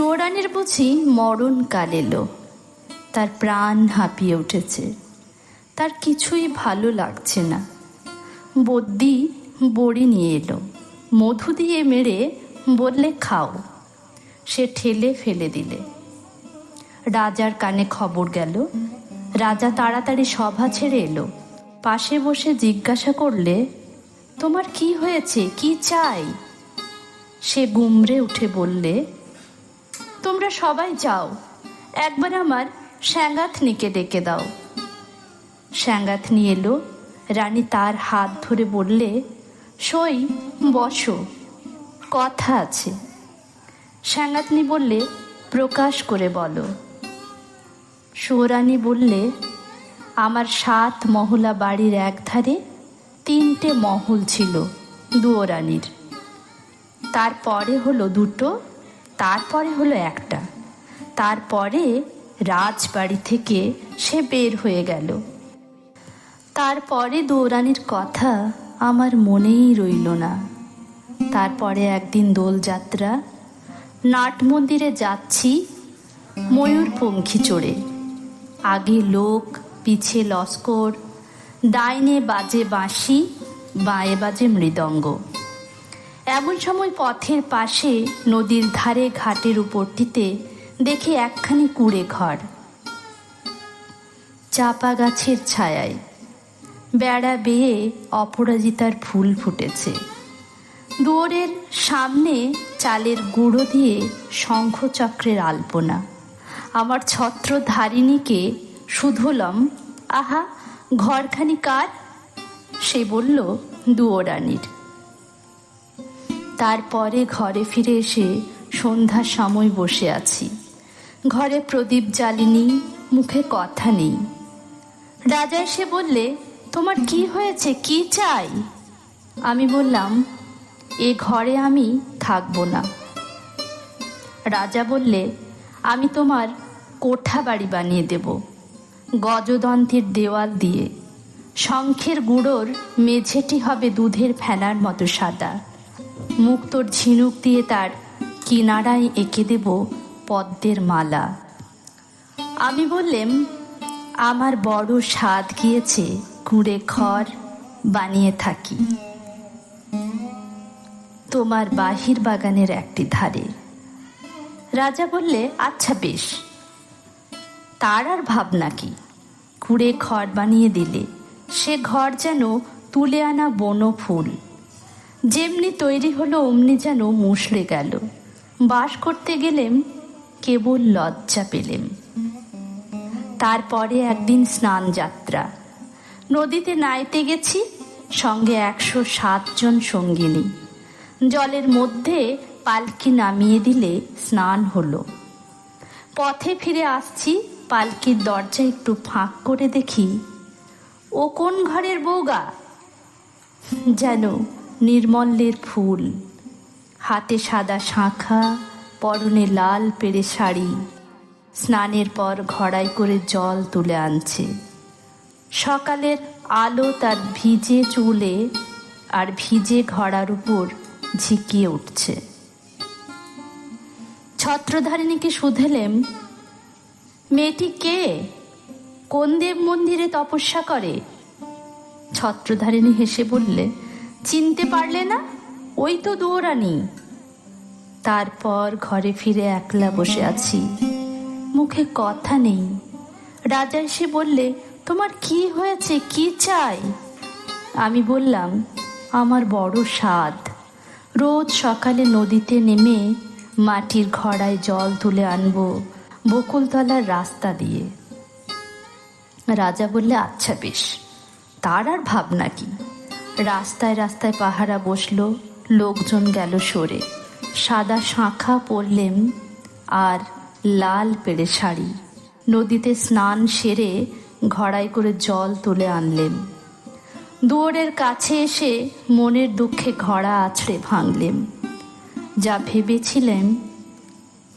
সুয়োরানির বুঝি মরণকাল এলো। তার প্রাণ হাঁপিয়ে উঠেছে। তার কিছুই ভালো লাগছে না। বদ্যি বড়ি নিয়ে এলো। মধু দিয়ে মেরে বললে, খাও। সে ঠেলে ফেলে দিলে। রাজার কানে খবর গেল। রাজা তাড়াতাড়ি সভা ছেড়ে এলো। পাশে বসে জিজ্ঞাসা করলে, তোমার কি হয়েছে? কি চাই? সে গুমরে উঠে বললে তোমরা সবাই যাও। একবার আমার স্যাঙ্গাথনিকে ডেকে দাও। স্যাঙ্গাথনি এলো। রানী তার হাত ধরে বললে, সই, বসো। কথা আছে। স্যাঙ্গাথনি বললে, প্রকাশ করে বলো। সুরানী বললে, আমার সাত মহলা বাড়ির একধারে তিনটে মহল ছিল দুয়োরানির। তারপরে হলো দুটো তারপরে হলো একটা। তারপরে রাজবাড়ি থেকে সে বের হয়ে গেল। তারপরে দৌরানির কথা আমার মনেই রইল না। তারপরে একদিন দোলযাত্রা, নাট মন্দিরে যাচ্ছি ময়ূর ময়ূরপঙ্খী চড়ে। আগে লোক, পিছে লস্কর, ডাইনে বাজে বাঁশি, বাঁয়ে বাজে মৃদঙ্গ। এমন সময় পথের পাশে নদীর ধারে ঘাটের উপরটিতে দেখি একখানি কুড়ে ঘর। চাপা গাছের ছায়ায় বেড়া বেয়ে অপরাজিতার ফুল ফুটেছে। দুয়ারের সামনে চালের গুঁড়ো দিয়ে শঙ্খচক্রের আলপনা। আমার ছত্রধারিণীকে শুধলাম, আহা, ঘরখানি কার? সে বলল, দুয়োরানির। তারপরে ঘরে ফিরে এসে সন্ধ্যার সময় বসে আছি। ঘরে প্রদীপ জ্বালিনি, মুখে কথা নেই। রাজা এসে বললে, তোমার কি হয়েছে? কি চাই? আমি বললাম, এ ঘরে আমি থাকব না। রাজা বললে, আমি তোমার কোঠা বাড়ি বানিয়ে দেব, গজদন্তের দেওয়াল দিয়ে। শঙ্খের গুঁড়োর মেঝেটি হবে দুধের ফেনার মতো সাদা। মুক্তোর ঝিনুক দিয়ে তার কিনারায় এঁকে দেব পদ্মের মালা। আমি বললেম, আমার বড় স্বাদ গিয়েছে কুঁড়ে ঘর বানিয়ে থাকি। তোমার বাহির বাগানের একটি ধারে। রাজা বললে আচ্ছা বেশ। তার আর ভাবনা কি? কুড়ে ঘর বানিয়ে দিলে সে ঘর যেন তুলে আনা বনো ফুল যেমনি তৈরি হলো, অমনি যেন মুষড়ে গেল। বাস করতে গেলেম, কেবল লজ্জা পেলেম। তারপরে একদিন স্নান যাত্রা। নদীতে নাইতে গেছি, সঙ্গে একশো সাতজন সঙ্গিনী। জলের মধ্যে পালকি নামিয়ে দিলে স্নান হলো। পথে ফিরে আসছি, পালকির দরজা একটু ফাঁক করে দেখি, ও কোন ঘরের বৌগা যেন নির্মল্যের ফুল। হাতে সাদা শাঁখা, পরনে লাল পেড়ে শাড়ি। স্নানের পর ঘড়াই করে জল তুলে আনছে। সকালের আলো তার ভিজে চুলে আর ভিজে ঘড়ার উপর ঝিকিয়ে উঠছে। ছত্রধারিণীকে শুধেলেম, মেয়েটি কে? কোন দেব মন্দিরে তপস্যা করে? ছত্রধারিণী হেসে বললে চিনতে পারলে না? ওই তো দৌড়ানি। তারপর ঘরে ফিরে একলা বসে আছি। মুখে কথা নেই। রাজা এসে বললে, তোমার কি হয়েছে? কি চাই? আমি বললাম, আমার বড় স্বাদ। রোজ সকালে নদীতে নেমে মাটির ঘড়ায় জল তুলে আনব বকুলতলার রাস্তা দিয়ে। রাজা বললে আচ্ছা বেশ। তার আর ভাবনা কি? রাস্তায় রাস্তায় পাহারা বসল, লোকজন গেল সরে। সাদা শাঁখা পরলেম আর লাল পেড়ে শাড়ি। নদীতে স্নান সেরে ঘড়াই করে জল তুলে আনলেন দুয়ারের কাছে এসে মনের দুঃখে ঘড়া আছড়ে ভাঙলেম। যা ভেবেছিলেন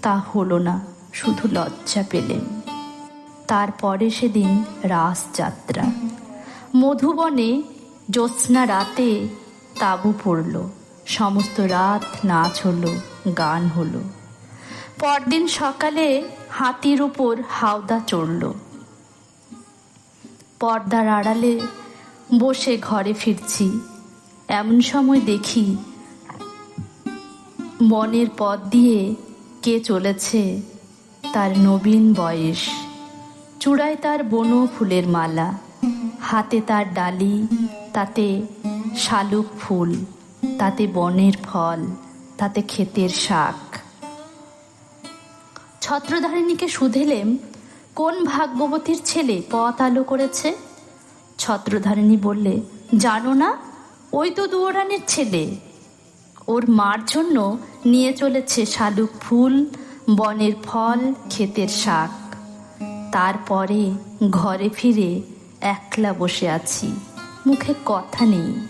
তা হলো না, শুধু লজ্জা পেলেন তারপরে সেদিন রাসযাত্রা। মধুবনে জ্যোৎস্না রাতে তাঁবু পড়ল। সমস্ত রাত নাচ হলো, গান হলো। পরদিন সকালে হাতির উপর হাওদা চড়ল। পর্দার আড়ালে বসে ঘরে ফিরছি। এমন সময় দেখি বনের পথ দিয়ে কে চলেছে তার নবীন বয়স। চূড়ায় তার বনো ফুলের মালা, হাতে তার ডালি তাতে শালুক ফুল, তাতে বনের ফল, তাতে ক্ষেতের শাক। ছত্রধারিণীকে শুধেলেম, কোন ভাগ্যবতীর ছেলে পথ আলো করেছে? ছত্রধারিণী বললে, জানো না, ওই তো দুয়োরানের ছেলে। ওর মার জন্য নিয়ে চলেছে শালুক ফুল, বনের ফল, ক্ষেতের শাক। তারপরে ঘরে ফিরে একলা বসে আছি। মুখে কথা নেই।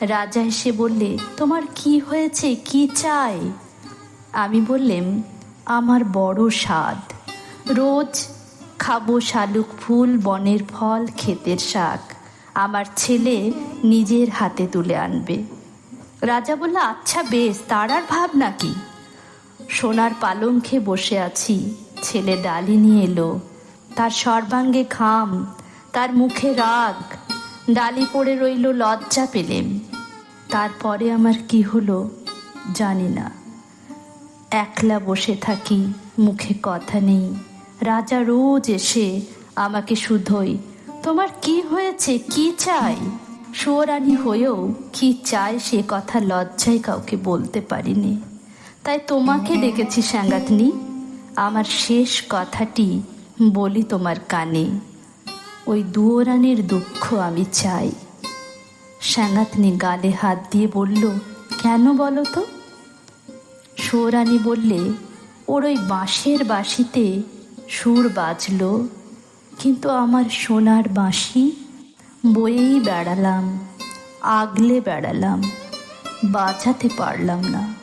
রাজা এসে বললে, তোমার কি হয়েছে? কি চাই? আমি বললেম, আমার বড় স্বাদ। রোজ খাব শালুক ফুল, বনের ফল, ক্ষেতের শাক। আমার ছেলে নিজের হাতে তুলে আনবে। রাজা বলল আচ্ছা বেশ, তার আর ভাব নাকি সোনার পালঙ্কে বসে আছি, ছেলে ডালি নিয়ে এলো। তার সর্বাঙ্গে ঘাম, তার মুখে রাগ ডালি পড়ে রইল লজ্জা পেলেম তারপরে আমার কি হলো জানি না। একলা বসে থাকি, মুখে কথা নেই। রাজা রোজ এসে আমাকে শুধোই তোমার কি হয়েছে? কি চাই? সুয়রানি হয়েও কি চাই সে কথা লজ্জায় কাউকে বলতে পারিনি। তাই তোমাকে ডেকেছি সাঙ্গাতনি আমার শেষ কথাটি বলি তোমার কানে। ওই দুয়োরানির দুঃখ আমি চাই। সাঙ্গাতনি গালে হাত দিয়ে বলল, কেন বলো তো? সুরানি বললে, ওর ওই বাঁশের বাঁশিতে সুর বাজলো, কিন্তু আমার সোনার বাঁশি বয়েই বেড়ালাম, আগলে বেড়ালাম বাঁচাতে পারলাম না।